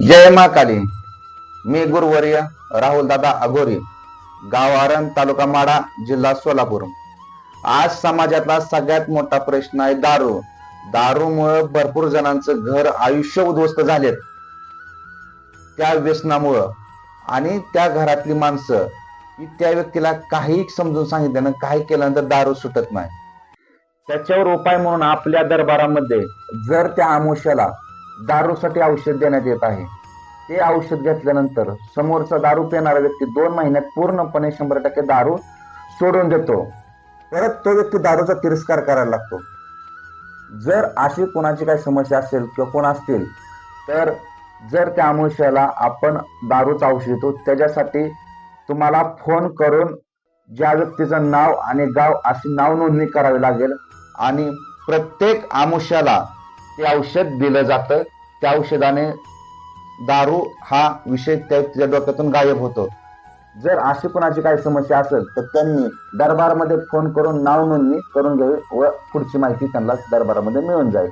जय मा काली मी गुरुवर्य राहुल दादा अघोरी गाव आरण तालुका माडा जिल्हा सोलापूर. आज समाजातला सगळ्यात मोठा प्रश्न आहे दारू. दारूमुळे भरपूर जणांचं घर आयुष्य उद्ध्वस्त झालेत. त्या व्यसनामुळं. आणि त्या घरातली माणसं की त्या व्यक्तीला काही समजून सांगितल्यानं काही केल्यानंतर दारू सुटत नाही. त्याच्यावर उपाय म्हणून आपल्या दरबारामध्ये जर त्या आमुष्याला दारूसाठी औषध देण्यात येत आहे. ते औषध घेतल्यानंतर समोरचा दारू पिणारा व्यक्ती दोन महिन्यात पूर्णपणे शंभर टक्के दारू सोडून देतो. परत तो व्यक्ती दारूचा तिरस्कार करायला लागतो. जर अशी कोणाची काही समस्या असेल किंवा कोण असतील तर जर त्या आमुष्याला आपण दारूचा औषध देतो त्याच्यासाठी तुम्हाला फोन करून ज्या व्यक्तीचं नाव आणि गाव अशी नाव नोंदणी करावी लागेल आणि प्रत्येक आमुष्याला ते औषध दिलं जातं. त्या औषधाने दारू हा विषय त्या डोक्यातून गायब होतो. जर अशी कोणाची काही समस्या असेल तर त्यांनी दरबारमध्ये फोन करून नाव नोंदणी करून घ्यावी व पुढची माहिती त्यांना दरबारामध्ये मिळून जाईल.